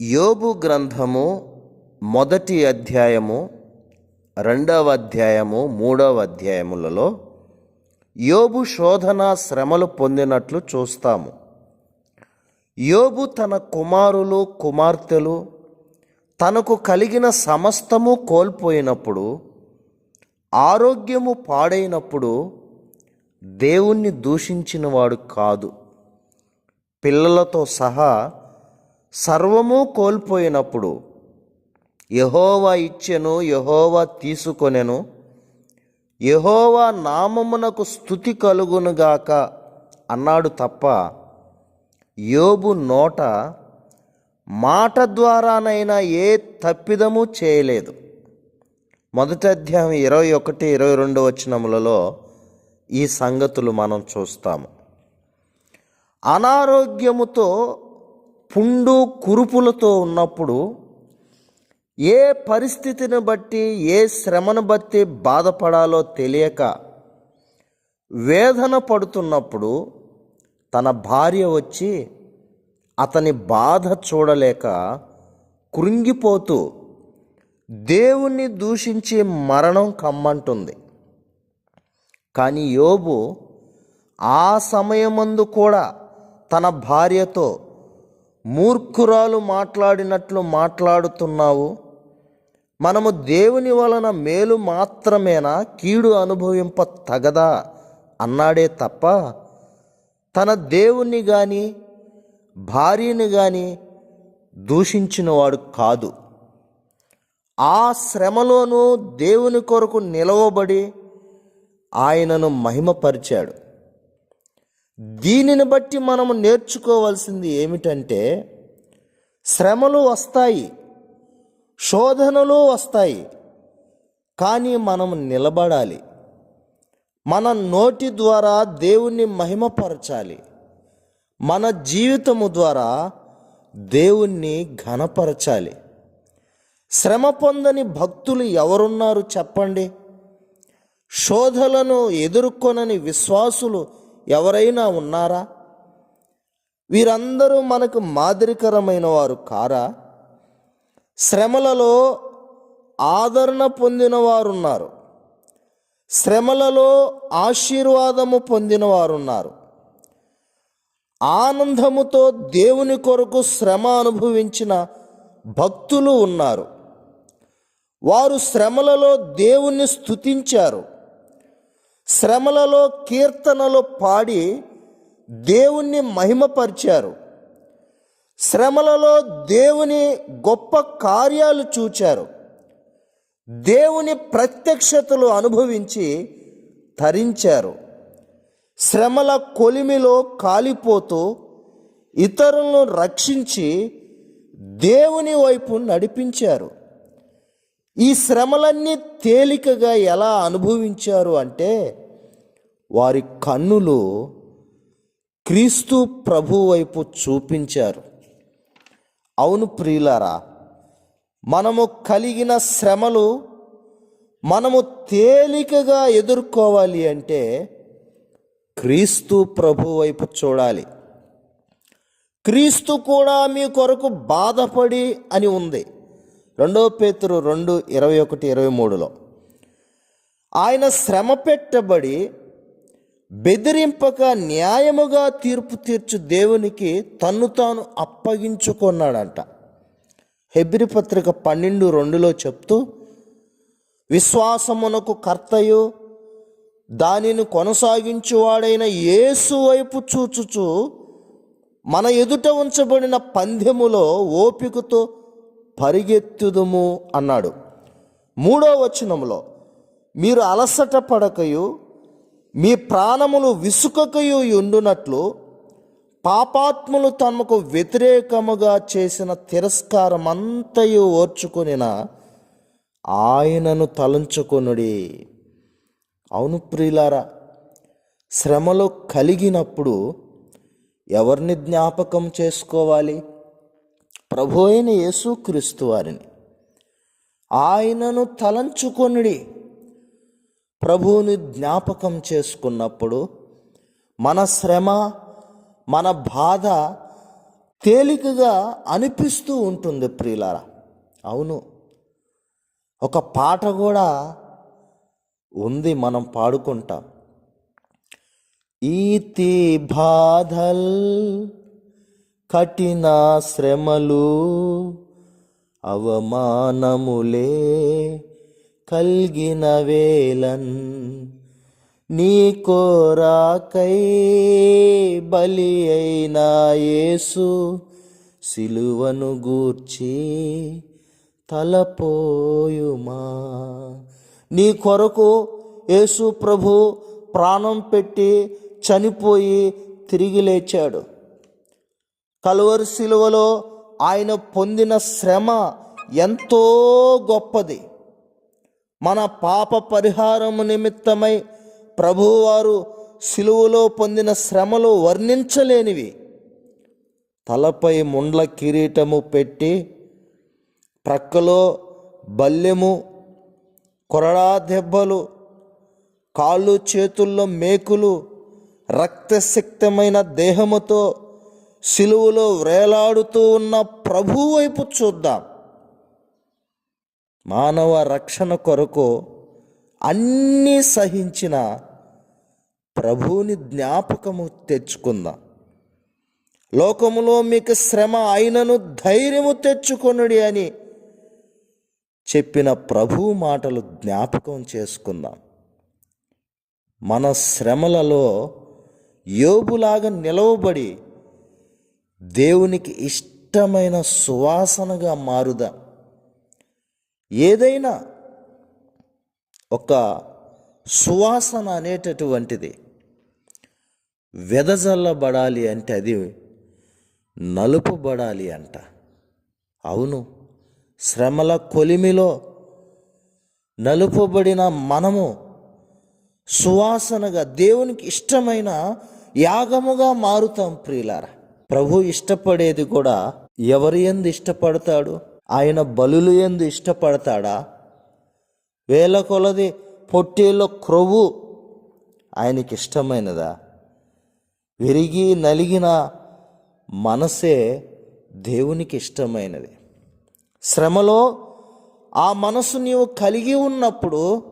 యోబు గ్రంథము మొదటి అధ్యాయము రెండవ అధ్యాయము మూడవ అధ్యాయములలో యోబు శోధన శ్రమలు పొందినట్లు చూస్తాము. యోబు తన కుమారులు కుమార్తెలు తనకు కలిగిన సమస్తము కోల్పోయినప్పుడు ఆరోగ్యము పాడైనప్పుడు దేవుణ్ణి దూషించినవాడు కాదు. పిల్లలతో సహా సర్వము కోల్పోయినప్పుడు యహోవా ఇచ్చెను యహోవా తీసుకొనెను యహోవా నామమునకు స్థుతి కలుగునుగాక అన్నాడు తప్ప యోబు నోట మాట ద్వారానైనా ఏ తప్పిదము చేయలేదు. మొదటి అధ్యాయం ఇరవై ఒకటి ఇరవై రెండు వచనములలో ఈ సంగతులు మనం చూస్తాము. అనారోగ్యముతో పుండు కురుపులతో ఉన్నప్పుడు ఏ పరిస్థితిని బట్టి ఏ శ్రమను బట్టి బాధపడాలో తెలియక వేదన పడుతున్నప్పుడు తన భార్య వచ్చి అతని బాధ చూడలేక కృంగిపోతూ దేవుణ్ణి దూషించి మరణం కమ్మంటుంది. కానీ యోబు ఆ సమయమందు కూడా తన భార్యతో మూర్ఖురాలు మాట్లాడినట్లు మాట్లాడుతున్నావు. మనము దేవుని వలన మేలు మాత్రమేనా? కీడు అనుభవింప తగదా అన్నాడే తప్ప తన దేవుణ్ణి కానీ భార్యని కానీ దూషించినవాడు కాదు. ఆ శ్రమలోనూ దేవుని కొరకు నిలవబడి ఆయనను మహిమపరిచాడు. దీనిని బట్టి మనము నేర్చుకోవాల్సింది ఏమిటంటే శ్రమలు వస్తాయి శోధనలు వస్తాయి కానీ మనం నిలబడాలి. మన నోటి ద్వారా దేవుణ్ణి మహిమపరచాలి. మన జీవితము ద్వారా దేవుణ్ణి ఘనపరచాలి. శ్రమ పొందని భక్తులు ఎవరున్నారు చెప్పండి? శోధలను ఎదుర్కొనని విశ్వాసులు ఎవరైనా ఉన్నారా? వీరందరూ మనకు మాదిరికరమైన వారు కారా? శ్రమలలో ఆదరణ పొందిన వారున్నారు. శ్రమలలో ఆశీర్వాదము పొందిన వారున్నారు. ఆనందముతో దేవుని కొరకు శ్రమ అనుభవించిన భక్తులు ఉన్నారు. వారు శ్రమలలో దేవుణ్ణి స్థుతించారు శ్రమలలో కీర్తనలు పాడి దేవుణ్ణి మహిమపరిచారు. శ్రమలలో దేవుని గొప్ప కార్యాలు చూచారు. దేవుని ప్రత్యక్షతలు అనుభవించి తరించారు. శ్రమల కొలిమిలో కాలిపోతూ ఇతరులను రక్షించి దేవుని వైపు నడిపించారు. ఈ శ్రమలన్నీ తేలికగా ఎలా అనుభవించారు అంటే వారి కన్నులు క్రీస్తు ప్రభు వైపు చూపించారు. అవును ప్రియులారా మనము కలిగిన శ్రమలు మనము తేలికగా ఎదుర్కోవాలి అంటే క్రీస్తు ప్రభు వైపు చూడాలి. క్రీస్తు కూడా మీ కొరకు బాధపడి అని ఉంది. రెండో పేతురు రెండు ఇరవై ఒకటి ఇరవై మూడులో. ఆయన శ్రమ పెట్టబడి బెదిరింపక న్యాయముగా తీర్పు తీర్చు దేవునికి తన్ను తాను అప్పగించుకున్నాడంట. హెబ్రి పత్రిక పన్నెండు రెండులో చెప్తూ విశ్వాసమునకు కర్తయు దానిని కొనసాగించువాడైన యేసు వైపు చూచుచు మన ఎదుట ఉంచబడిన పందెములో ఓపికతో పరిగెత్తుదుము అన్నాడు. మూడో వచనంలో మీరు అలసట పడకయు మీ ప్రాణములు విసుకకయు ఉండునట్లు పాపాత్ములు తమకు వ్యతిరేకముగా చేసిన తిరస్కారమంతయు ఓర్చుకొనిన ఆయనను తలంచుకొనుడి. అవును ప్రియులారా శ్రమలో కలిగినప్పుడు ఎవరిని జ్ఞాపకం చేసుకోవాలి? ప్రభు అయిన యేసుక్రీస్తు వారిని. ఆయనను తలంచుకొనిడి ప్రభువుని జ్ఞాపకం చేసుకున్నప్పుడు మన శ్రమ మన బాధ తేలికగా అనిపిస్తూ ఉంటుంది ప్రియులారా. అవును ఒక పాట కూడా ఉంది మనం పాడుకుంటాం. ఈతి బాధల్ కఠిన శ్రమలు అవమానములే కల్గిన వేలన్ నీ కోరాకై బలి అయిన యేసు సిలువను గూర్చి తలపోయుమా? నీ కొరకు యేసు ప్రభు ప్రాణం పెట్టి చనిపోయి తిరిగి లేచాడు. కలువరి శిలువలో ఆయన పొందిన శ్రమ ఎంతో గొప్పది. మన పాప పరిహారము నిమిత్తమై ప్రభువారు శిలువలో పొందిన శ్రమలు వర్ణించలేనివి. తలపై ముండ్ల కిరీటము పెట్టి ప్రక్కలో బల్లెము కొరడా దెబ్బలు కాళ్ళు చేతుల్లో మేకులు రక్తశక్తమైన దేహముతో సిలువలో వేలాడుతూ ఉన్న ప్రభు వైపు చూద్దాం. మానవ రక్షణ కొరకు అన్నీ సహించిన ప్రభువుని జ్ఞాపకము తెచ్చుకుందాం. లోకములో మీకు శ్రమ అయినను ధైర్యము తెచ్చుకొనుడి అని చెప్పిన ప్రభు మాటలు జ్ఞాపకం చేసుకుందాం. మన శ్రమలలో యోబులాగా నిలవబడి దేవునికి ఇష్టమైన సువాసనగా మారుదా. ఏదైనా ఒక సువాసన అనేటటువంటిది వెదజల్లబడాలి అంటే అది నలుపుబడాలి అంట. అవును శ్రమల కొలిమిలో నలుపబడిన మనము సువాసనగా దేవునికి ఇష్టమైన యాగముగా మారుతాం ప్రియులారా. ప్రభు ఇష్టపడేది కూడా ఎవరి ఎందు ఇష్టపడతాడు? ఆయన బలులు ఎందు ఇష్టపడతాడా? వేల కొలది పొట్టేలో క్రొవ్వు ఆయనకి ఇష్టమైనదా? విరిగి నలిగిన మనసే దేవునికి ఇష్టమైనది. శ్రమలో ఆ మనసు నీవు కలిగి ఉన్నప్పుడు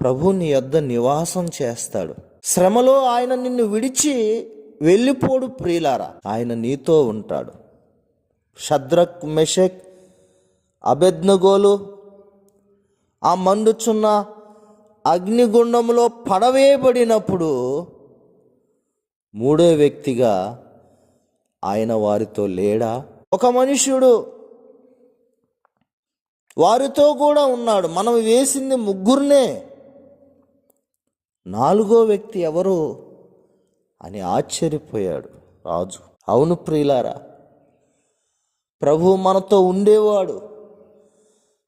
ప్రభు నీ యొద్ద నివాసం చేస్తాడు. శ్రమలో ఆయన నిన్ను విడిచి వెళ్ళిపోడు ప్రియులారా ఆయన నీతో ఉంటాడు. షద్రక్ మెషక్ అబెద్నగోలు ఆ మండుచున్న అగ్నిగుండంలో పడవేయబడినప్పుడు మూడో వ్యక్తిగా ఆయన వారితో లేడా? ఒక మనుష్యుడు వారితో కూడా ఉన్నాడు. మనం వేసింది ముగ్గురునే. నాలుగో వ్యక్తి ఎవరు? అని ఆశ్చర్యపోయాడు రాజు. అవును ప్రియులారా ప్రభు మనతో ఉండేవాడు.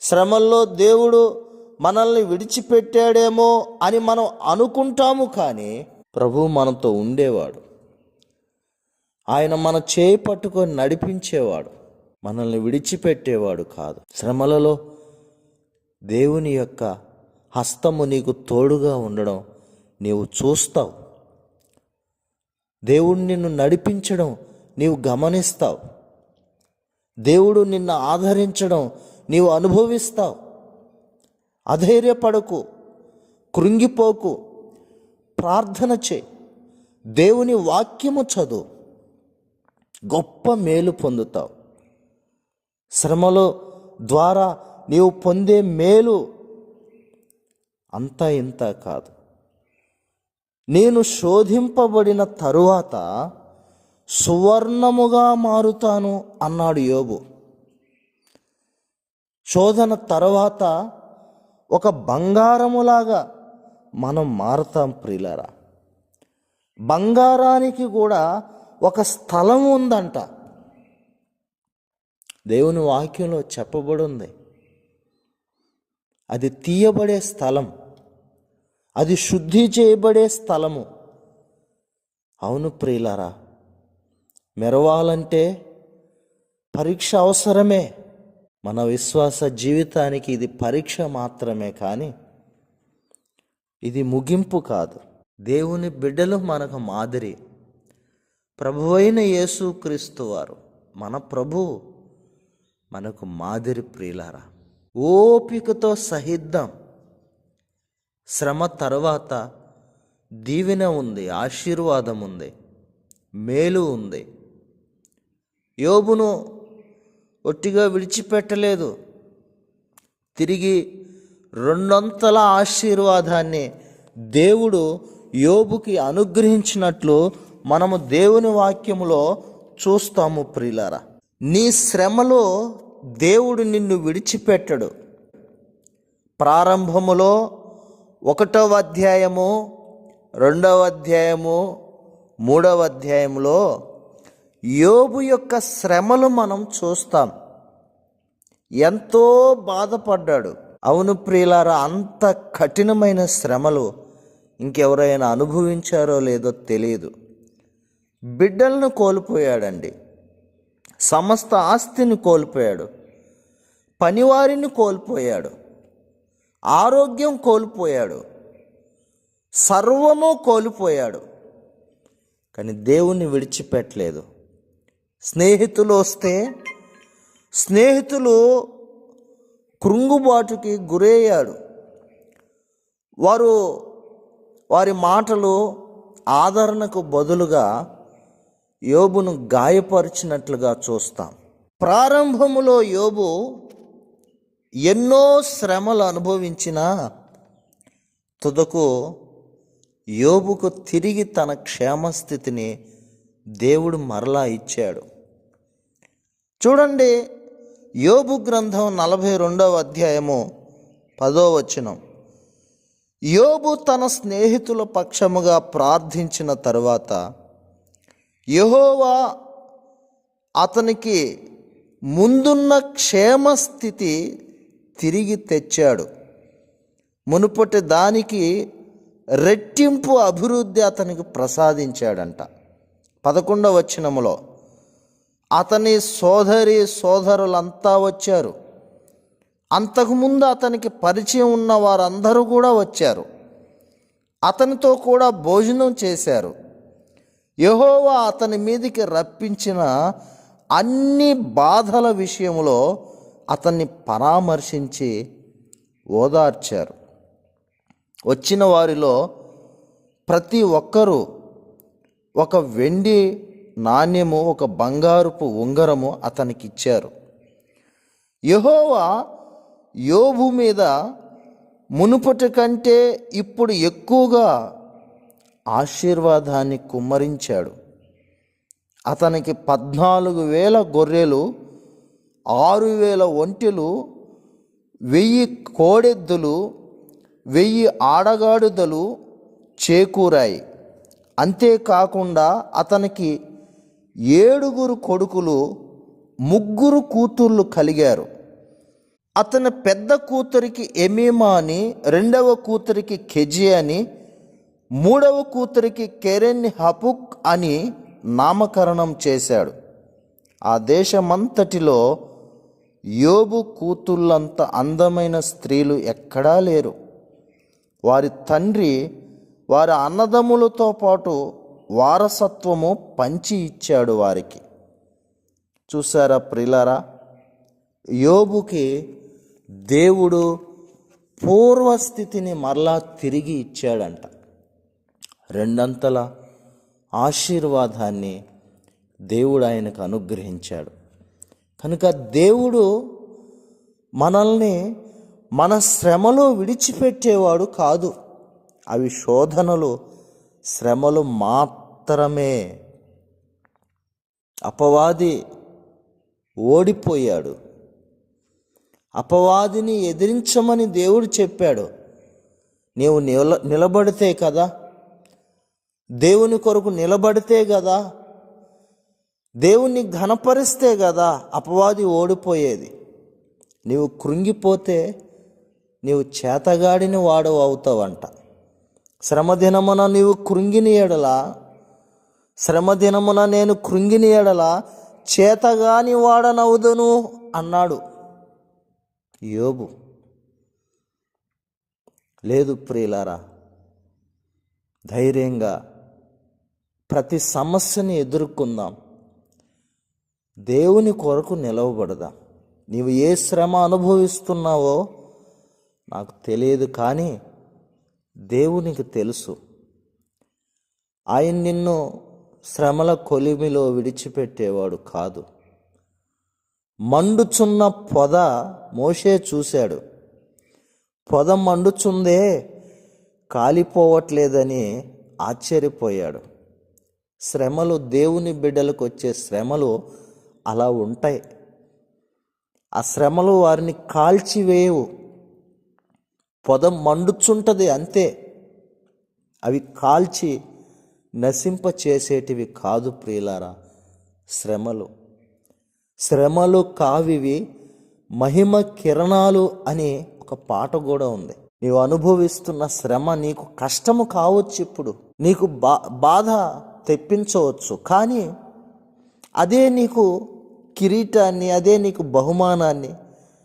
శ్రమల్లో దేవుడు మనల్ని విడిచిపెట్టాడేమో అని మనం అనుకుంటాము కానీ ప్రభు మనతో ఉండేవాడు. ఆయన మన చేయి పట్టుకొని నడిపించేవాడు మనల్ని విడిచిపెట్టేవాడు కాదు. శ్రమలలో దేవుని యొక్క హస్తము నీకు తోడుగా ఉండడం నీవు చూస్తావు. దేవుడు నిన్ను నడిపించడం నీవు గమనిస్తావు. దేవుడు నిన్ను ఆదరించడం నీవు అనుభవిస్తావు. అధైర్యపడకు కృంగిపోకు ప్రార్థన చే దేవుని వాక్యము చదువు. గొప్ప మేలు పొందుతావు. శ్రమలో ద్వారా నీవు పొందే మేలు అంతా ఇంత కాదు. నేను శోధింపబడిన తరువాత సువర్ణముగా మారుతాను అన్నాడు యోబు. శోధన తర్వాత ఒక బంగారములాగా మనం మారుతాం ప్రియులరా. బంగారానికి కూడా ఒక స్థలం ఉందంట. దేవుని వాక్యంలో చెప్పబడి ఉంది అది తీయబడే స్థలం. అది శుద్ధి చేయబడే స్థలము. అవును ప్రియులారా మెరవాలంటే పరీక్ష అవసరమే. మన విశ్వాస జీవితానికి ఇది పరీక్ష మాత్రమే కానీ ఇది ముగింపు కాదు. దేవుని బిడ్డలు మనకు మాదిరి. ప్రభువైన యేసుక్రీస్తు వారు మన ప్రభు మనకు మాదిరి ప్రియులారా. ఓపికతో సహిద్దాం. శ్రమ తర్వాత దీవెన ఉంది ఆశీర్వాదం ఉంది మేలు ఉంది. యోబును ఒట్టిగా విడిచిపెట్టలేదు. తిరిగి రెండొంతల ఆశీర్వాదాన్ని దేవుడు యోబుకి అనుగ్రహించినట్లు మనము దేవుని వాక్యములో చూస్తాము ప్రియులారా. నీ శ్రమలో దేవుడు నిన్ను విడిచిపెట్టడు. ప్రారంభములో ఒకటవ అధ్యాయము రెండవ అధ్యాయము మూడవ అధ్యాయంలో యోబు యొక్క శ్రమలు మనం చూస్తాం. ఎంతో బాధపడ్డాడు. అవును ప్రియులారా అంత కఠినమైన శ్రమలు ఇంకెవరైనా అనుభవించారో లేదో తెలియదు. బిడ్డలను కోల్పోయాడండి. సమస్త ఆస్తిని కోల్పోయాడు. పనివారిని కోల్పోయాడు. ఆరోగ్యం కోల్పోయాడు. సర్వము కోల్పోయాడు. కానీ దేవుణ్ణి విడిచిపెట్టలేదు. స్నేహితులు వస్తే స్నేహితులు కృంగుబాటుకి గురయ్యాడు. వారు వారి మాటలు ఆదరణకు బదులుగా యోబును గాయపరిచినట్లుగా చూస్తాం. ప్రారంభములో యోబు ఎన్నో శ్రమలు అనుభవించినా తుదకు యోబుకు తిరిగి తన క్షేమస్థితిని దేవుడు మరలా ఇచ్చాడు. చూడండి యోబు గ్రంథం నలభై రెండవ అధ్యాయము పదో వచనం. యోబు తన స్నేహితుల పక్షముగా ప్రార్థించిన తరువాత యెహోవా అతనికి ముందున్న క్షేమస్థితి తిరిగి తెచ్చాడు. మునుపటి దానికి రెట్టింపు అభివృద్ధి అతనికి ప్రసాదించాడంట. పదకొండవ వచనములో అతని సోదరి సోదరులంతా వచ్చారు. అంతకుముందు అతనికి పరిచయం ఉన్న వారందరూ కూడా వచ్చారు. అతనితో కూడా భోజనం చేశారు. యహోవా అతని మీదికి రప్పించిన అన్ని బాధల విషయంలో అతన్ని పరామర్శించి ఓదార్చారు. వచ్చిన వారిలో ప్రతి ఒక్కరూ ఒక వెండి నాణ్యము ఒక బంగారుపు ఉంగరము అతనికి ఇచ్చారు యహోవా యోబు మీద మునుపటి కంటే ఇప్పుడు ఎక్కువగా ఆశీర్వాదాన్ని కుమ్మరించాడు. అతనికి పద్నాలుగు వేల గొర్రెలు ఆరు వేల ఒంటెలు వెయ్యి కోడెద్దులు వెయ్యి ఆడగాడుదలు చేకూరాయి. అంతేకాకుండా అతనికి ఏడుగురు కొడుకులు ముగ్గురు కూతుర్లు కలిగారు. అతని పెద్ద కూతురికి ఎమీమా అని రెండవ కూతురికి కెజి అని మూడవ కూతురికి కెరెన్ హపుక్ అని నామకరణం చేశాడు. ఆ దేశమంతటిలో యోబు కూతుళ్ళంత అందమైన స్త్రీలు ఎక్కడా లేరు. వారి తండ్రి వారి అన్నదమ్ములతో పాటు వారసత్వము పంచి ఇచ్చాడు వారికి. చూసారా ప్రిలారా? యోబుకి దేవుడు పూర్వస్థితిని మరలా తిరిగి ఇచ్చాడంట. రెండంతల ఆశీర్వాదాన్ని దేవుడు ఆయనకు అనుగ్రహించాడు. కనుక దేవుడు మనల్ని మన శ్రమలో విడిచిపెట్టేవాడు కాదు. అవి శోధనలు శ్రమలు మాత్రమే. అపవాది ఓడిపోయాడు. అపవాదిని ఎదిరించమని దేవుడు చెప్పాడు. నీవు నిల నిలబడితే కదా దేవుని కొరకు నిలబడితే కదా దేవుణ్ణి ఘనపరిస్తే కదా అపవాది ఓడిపోయేది. నీవు కృంగిపోతే నీవు చేతగాడిని వాడు అవుతావంట. శ్రమదినమున నీవు కృంగిని ఎడలా శ్రమదినమున నేను కృంగిని ఎడలా చేతగాని వాడనవుదును అన్నాడు యోబు. లేదు ప్రియులారా ధైర్యంగా ప్రతి సమస్యని ఎదుర్కొందాం. దేవుని కొరకు నిలవబడదాం? నీవు ఏ శ్రమ అనుభవిస్తున్నావో నాకు తెలియదు కానీ దేవునికి తెలుసు. ఆయన నిన్ను శ్రమల కొలిమిలో విడిచిపెట్టేవాడు కాదు. మండుచున్న పొద మోషే చూశాడు. పొద మండుచుందే కాలిపోవట్లేదని ఆశ్చర్యపోయాడు. శ్రమలు దేవుని బిడ్డలకు వచ్చే శ్రమలు అలా ఉంటాయి. ఆ శ్రమలు వారిని కాల్చివేయవు. పొద మండుచుంటది అంతే. అవి కాల్చి నశింప చేసేటివి కాదు ప్రియులారా శ్రమలు. శ్రమలు కావివి మహిమ కిరణాలు అని ఒక పాట కూడా ఉంది. నీవు అనుభవిస్తున్న శ్రమ నీకు కష్టము కావచ్చు ఇప్పుడు. నీకు బా బాధ తెప్పించవచ్చు. కానీ అదే నీకు కిరీటాన్ని అదే నీకు బహుమానాన్ని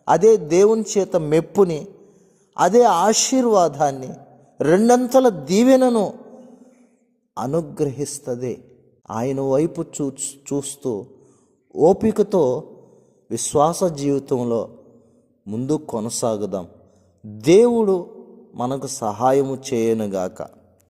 అదే దేవుని చేత మెప్పుని అదే ఆశీర్వాదాన్ని రెండంతల దీవెనను అనుగ్రహిస్తుంది. ఆయన వైపు చూ చూస్తూ ఓపికతో విశ్వాస జీవితంలో ముందు కొనసాగుదాం. దేవుడు మనకు సహాయము చేయనుగాక.